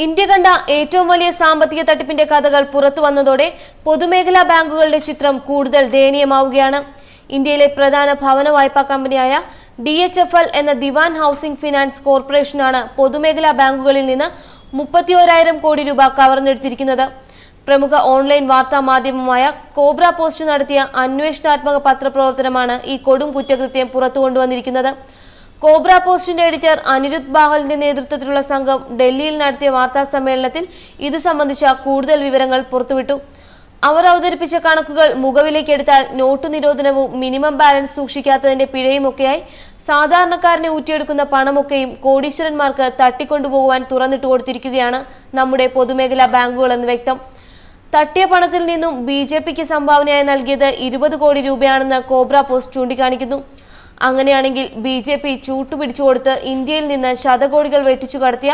India കണ്ട ഏറ്റവും വലിയ സാമ്പത്തിക തട്ടിപ്പിന്റെ കഥകൾ പുറത്തു വന്നതോടെ പൊതുമേഖലാ ബാങ്കുകളുടെ ചിത്രം കൂടുതൽ ദയനീയമാവുകയാണ്. ഇന്ത്യയിലെ പ്രധാന ഭവന വായ്പാ കമ്പനിയായ ഡി എച്ച് എഫ് എൽ എന്ന ദിവാൻ ഹൌസിംഗ് ഫിനാൻസ് കോർപ്പറേഷനാണ് പൊതുമേഖലാ ബാങ്കുകളിൽ നിന്ന് മുപ്പത്തിയോരായിരം കോടി രൂപ കവർന്നെടുത്തിരിക്കുന്നത്. പ്രമുഖ ഓൺലൈൻ വാർത്താ മാധ്യമമായ കോബ്ര പോസ്റ്റ് നടത്തിയ അന്വേഷണാത്മക പത്രപ്രവർത്തനമാണ് ഈ കൊടും കുറ്റകൃത്യം പുറത്തു കൊണ്ടുവന്നിരിക്കുന്നത് കോബ്ര പോസ്റ്റിന്റെ എഡിറ്റർ അനിരുദ്ധ് ബാഹലിന്റെ നേതൃത്വത്തിലുള്ള സംഘം ഡൽഹിയിൽ നടത്തിയ വാർത്താ സമ്മേളനത്തിൽ ഇതു സംബന്ധിച്ച കൂടുതൽ വിവരങ്ങൾ പുറത്തുവിട്ടു. അവർ അവതരിപ്പിച്ച കണക്കുകൾ മുഖവിലേക്കെടുത്താൽ നോട്ടു നിരോധനവും മിനിമം ബാലൻസ് സൂക്ഷിക്കാത്തതിന്റെ പിഴയുമൊക്കെയായി സാധാരണക്കാരനെ ഊറ്റിയെടുക്കുന്ന പണമൊക്കെയും കോടീശ്വരന്മാർക്ക് തട്ടിക്കൊണ്ടുപോകുവാൻ തുറന്നിട്ട് കൊടുത്തിരിക്കുകയാണ് നമ്മുടെ പൊതുമേഖലാ ബാങ്കുകളെന്ന് വ്യക്തം. തട്ടിയ പണത്തിൽ നിന്നും ബി ജെ പിക്ക് സംഭാവനയായി നൽകിയത് ഇരുപത് കോടി രൂപയാണെന്ന് കോബ്ര പോസ്റ്റ് ചൂണ്ടിക്കാണിക്കുന്നു. അങ്ങനെയാണെങ്കിൽ ബി ജെ പി ചൂട്ടുപിടിച്ചു കൊടുത്ത് ഇന്ത്യയിൽ നിന്ന് ശതകോടികൾ വെട്ടിച്ചു കടത്തിയ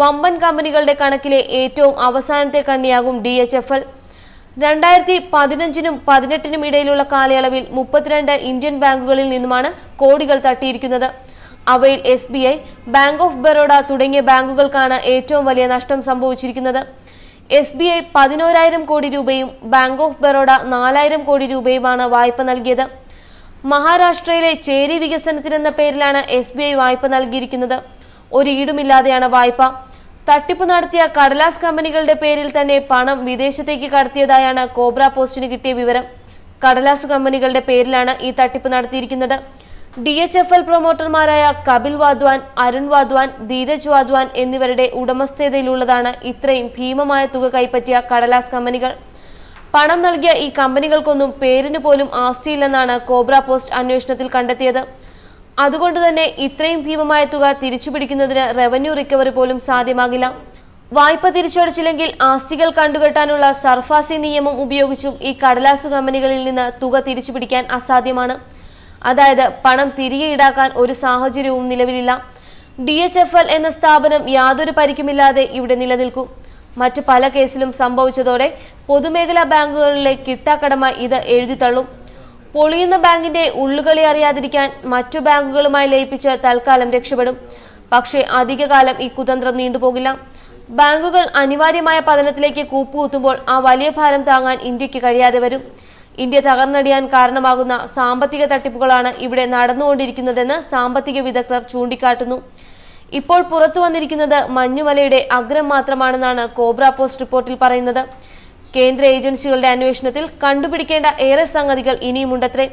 വമ്പൻ കമ്പനികളുടെ കണക്കിലെ ഏറ്റവും അവസാനത്തെ കണ്ണിയാകും ഡി എച്ച് എഫ് എൽ. രണ്ടായിരത്തി പതിനഞ്ചിനും പതിനെട്ടിനും ഇടയിലുള്ള കാലയളവിൽ മുപ്പത്തിരണ്ട് ഇന്ത്യൻ ബാങ്കുകളിൽ നിന്നുമാണ് കോടികൾ തട്ടിയിരിക്കുന്നത്. അവയിൽ S B I bank of Baroda തുടങ്ങിയ ബാങ്കുകൾക്കാണ് ഏറ്റവും വലിയ നഷ്ടം സംഭവിച്ചിരിക്കുന്നത്. എസ് ബി ഐ പതിനോരായിരം കോടി രൂപയും ബാങ്ക് ഓഫ് ബറോഡ നാലായിരം കോടി രൂപയുമാണ് വായ്പ നൽകിയത്. മഹാരാഷ്ട്രയിലെ ചേരി വികസനത്തിനെന്ന പേരിലാണ് എസ് ബി ഐ വായ്പ നൽകിയിരിക്കുന്നത്. ഒരു ഈടുമില്ലാതെയാണ് വായ്പ. തട്ടിപ്പ് നടത്തിയ കടലാസ് കമ്പനികളുടെ പേരിൽ തന്നെ പണം വിദേശത്തേക്ക് കടത്തിയതായാണ് കോബ്ര പോസ്റ്റിന് കിട്ടിയ വിവരം. കടലാസ് കമ്പനികളുടെ പേരിലാണ് ഈ തട്ടിപ്പ് നടത്തിയിരിക്കുന്നത്. ഡി എച്ച് എഫ് എൽ പ്രൊമോട്ടർമാരായ കപിൽ വാദ്വാൻ അരുൺ വാദ്വാൻ ധീരജ് വാദ്വാൻ എന്നിവരുടെ ഉടമസ്ഥതയിലുള്ളതാണ് ഇത്രയും ഭീമമായ തുക കൈപ്പറ്റിയ കടലാസ് കമ്പനികൾ. പണം നൽകിയ ഈ കമ്പനികൾക്കൊന്നും പേരിന് പോലും ആസ്തിയില്ലെന്നാണ് കോബ്ര പോസ്റ്റ് അന്വേഷണത്തിൽ കണ്ടെത്തിയത്. അതുകൊണ്ട് തന്നെ ഇത്രയും ഭീമമായ തുക തിരിച്ചുപിടിക്കുന്നതിന് റവന്യൂ റിക്കവറി പോലും സാധ്യമാകില്ല. വായ്പ തിരിച്ചടച്ചില്ലെങ്കിൽ ആസ്തികൾ കണ്ടുകെട്ടാനുള്ള സർഫാസി നിയമം ഉപയോഗിച്ചും ഈ കടലാസു കമ്പനികളിൽ നിന്ന് തുക തിരിച്ചുപിടിക്കാൻ അസാധ്യമാണ്. അതായത് പണം തിരികെ ഈടാക്കാൻ ഒരു സാഹചര്യവും നിലവിലില്ല. ഡി എന്ന സ്ഥാപനം യാതൊരു പരിക്കുമില്ലാതെ ഇവിടെ നിലനിൽക്കും. മറ്റു പല കേസിലും സംഭവിച്ചതോടെ പൊതുമേഖലാ ബാങ്കുകളിലെ കിട്ടാക്കടമ ഇത് എഴുതിത്തള്ളും പൊളിയുന്ന ബാങ്കിന്റെ ഉള്ളുകളി അറിയാതിരിക്കാൻ മറ്റു ബാങ്കുകളുമായി ലയിപ്പിച്ച് തൽക്കാലം രക്ഷപ്പെടും. പക്ഷേ അധികകാലം ഈ കുതന്ത്രം നീണ്ടുപോകില്ല. ബാങ്കുകൾ അനിവാര്യമായ പതനത്തിലേക്ക് കൂപ്പുകുത്തുമ്പോൾ ആ വലിയ ഭാരം താങ്ങാൻ ഇന്ത്യയ്ക്ക് കഴിയാതെ വരും. ഇന്ത്യ തകർന്നടിയാൻ കാരണമാകുന്ന സാമ്പത്തിക തട്ടിപ്പുകളാണ് ഇവിടെ നടന്നുകൊണ്ടിരിക്കുന്നതെന്ന് സാമ്പത്തിക വിദഗ്ധർ ചൂണ്ടിക്കാട്ടുന്നു. ഇപ്പോൾ പുറത്തു വന്നിരിക്കുന്നത് മഞ്ഞുമലയുടെ അഗ്രം മാത്രമാണെന്നാണ് കോബ്ര പോസ്റ്റ് റിപ്പോർട്ടിൽ പറയുന്നത്. കേന്ദ്ര ഏജൻസികളുടെ അന്വേഷണത്തിൽ കണ്ടുപിടിക്കേണ്ട ഏറെ സംഗതികൾ ഇനിയുമുണ്ടത്രേ.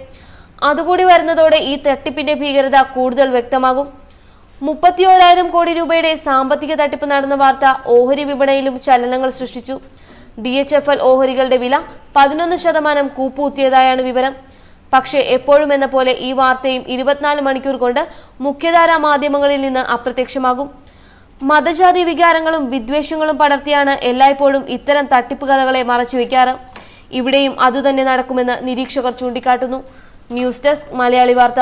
അതുകൂടി വരുന്നതോടെ ഈ തട്ടിപ്പിന്റെ ഭീകരത കൂടുതൽ വ്യക്തമാകും. മുപ്പത്തിയോരായിരം കോടി രൂപയുടെ സാമ്പത്തിക തട്ടിപ്പ് നടന്ന വാർത്ത ഓഹരി വിപണിയിലും ചലനങ്ങൾ സൃഷ്ടിച്ചു. ഡി എച്ച് എഫ് എൽ ഓഹരികളുടെ വില പതിനൊന്ന് ശതമാനം കൂപ്പുകുത്തിയതായാണ് വിവരം. പക്ഷേ എപ്പോഴും എന്ന പോലെ ഈ വാർത്തയും ഇരുപത്തിനാല് മണിക്കൂർ കൊണ്ട് മുഖ്യധാരാ മാധ്യമങ്ങളിൽ നിന്ന് അപ്രത്യക്ഷമാകും. മതജാതി വികാരങ്ങളും വിദ്വേഷങ്ങളും പടർത്തിയാണ് എല്ലായ്പ്പോഴും ഇത്തരം തട്ടിപ്പ് കഥകളെ മറച്ചുവെക്കാറ് ഇവിടെയും അതുതന്നെ നടക്കുമെന്ന് നിരീക്ഷകർ ചൂണ്ടിക്കാട്ടുന്നു. ന്യൂസ് ഡെസ്ക് മലയാളി വാർത്ത.